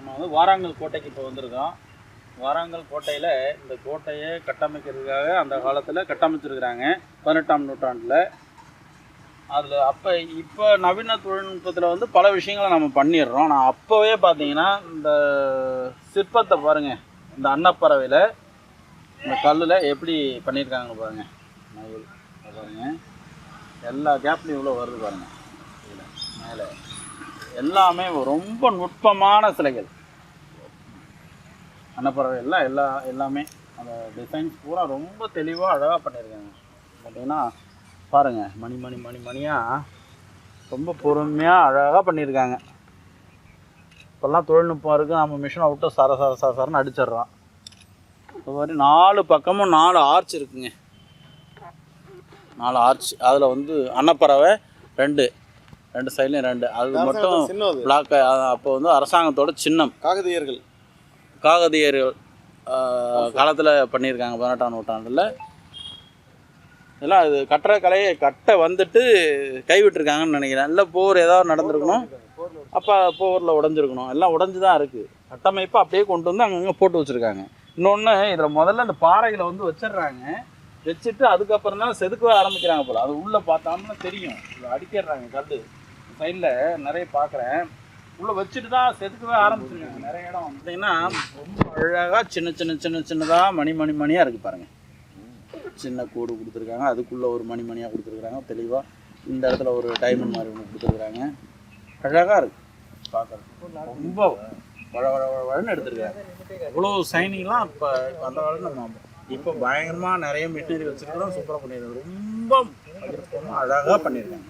நம்ம வந்து வாராங்கல் கோட்டைக்கு இப்போ வந்திருக்கோம். வாராங்கல் கோட்டையில் இந்த கோட்டையை கட்டமைக்கிறதுக்காக அந்த காலத்தில் கட்டமைச்சிருக்கிறாங்க. பதினெட்டாம் நூற்றாண்டில். அதில் அப்போ இப்போ நவீன தொழில்நுட்பத்தில் வந்து பல விஷயங்களை நம்ம பண்ணிடுறோம். நான் அப்போவே பார்த்தீங்கன்னா இந்த சிற்பத்தை பாருங்கள் இந்த அன்னப்பறவையில் இந்த கல்லில் எப்படி பண்ணியிருக்காங்கன்னு பாருங்கள் மயில் பாருங்க. எல்லா கேப்லையும் இவ்வளோ வருது பாருங்கள் இதில் மேலே. எல்லாமே ரொம்ப நுட்பமான சிலைகள். அன்னப்பறவை எல்லாம் எல்லா எல்லாமே. அந்த டிசைன்ஸ் பூரா ரொம்ப தெளிவாக அழகாக பண்ணியிருக்காங்க பார்த்தீங்கன்னா பாருங்கள் மணி மணி மணி மணியாக ரொம்ப பொறுமையாக அழகாக பண்ணியிருக்காங்க இப்போல்லாம் தொழில்நுட்பம் இருக்குது நம்ம மிஷினை விட்டு சர சர சர சரன்னு அடிச்சிடுறோம் இந்த மாதிரி நாலு பக்கமும் நாலு ஆர்ச் இருக்குங்க. நாலு ஆர்ச் அதில் வந்து அன்னப்பறவை ரெண்டு. ரெண்டு சைட்லையும் ரெண்டு. அது மட்டும் அது பிளாக் அப்போ வந்து அரசாங்கத்தோட சின்னம். காகதியர்கள். காகதியர்கள் காலத்தில் பண்ணியிருக்காங்க பதினெட்டாம் நூற்றாண்டில். இதெல்லாம் இது கட்டுற கலையை கட்ட வந்துட்டு கைவிட்டிருக்காங்கன்னு நினைக்கிறேன். இல்லை போர் ஏதாவது நடந்திருக்கணும். அப்போ போரில் உடஞ்சிருக்கணும். எல்லாம் உடஞ்சி தான் இருக்குது கட்டமைப்பை அப்படியே கொண்டு வந்து அங்கங்கே போட்டு வச்சுருக்காங்க. இன்னொன்று இதில் முதல்ல இந்த பாறைகளை வந்து வச்சிடுறாங்க. வச்சுட்டு அதுக்கப்புறம் தான் செதுக்கவே ஆரம்பிக்கிறாங்க போல். அது உள்ளே பார்த்தோம்னா தெரியும். இதை அடிக்கிடுறாங்க கல் சைடில் நிறைய பார்க்குறேன் உள்ளே வச்சுட்டு தான் செதுக்கவே ஆரம்பிச்சிருக்காங்க. நிறைய இடம் பார்த்தீங்கன்னா ரொம்ப அழகாக சின்ன சின்ன சின்ன சின்னதாக மணி மணி மணியாக இருக்குது பாருங்கள் சின்ன கோடு கொடுத்துருக்காங்க. அதுக்குள்ளே ஒரு மணி மணியாக கொடுத்துருக்குறாங்க. தெளிவாக இந்த இடத்துல ஒரு டைமண்ட் மாதிரி ஒன்று கொடுத்துருக்குறாங்க. அழகாக இருக்குது பார்க்குறதுக்கு ரொம்ப வழ வழ வழ வழன்னு எடுத்துருக்காங்க. இவ்வளோ சைனிங்லாம் இப்போ அந்த காலத்தில் நம்ம இப்போ பயங்கரமாக நிறைய மெட்டீரியல் வச்சுருக்கிறோம். சூப்பராக பண்ணியிருக்காங்க. ரொம்ப அழகாக பண்ணியிருக்காங்க.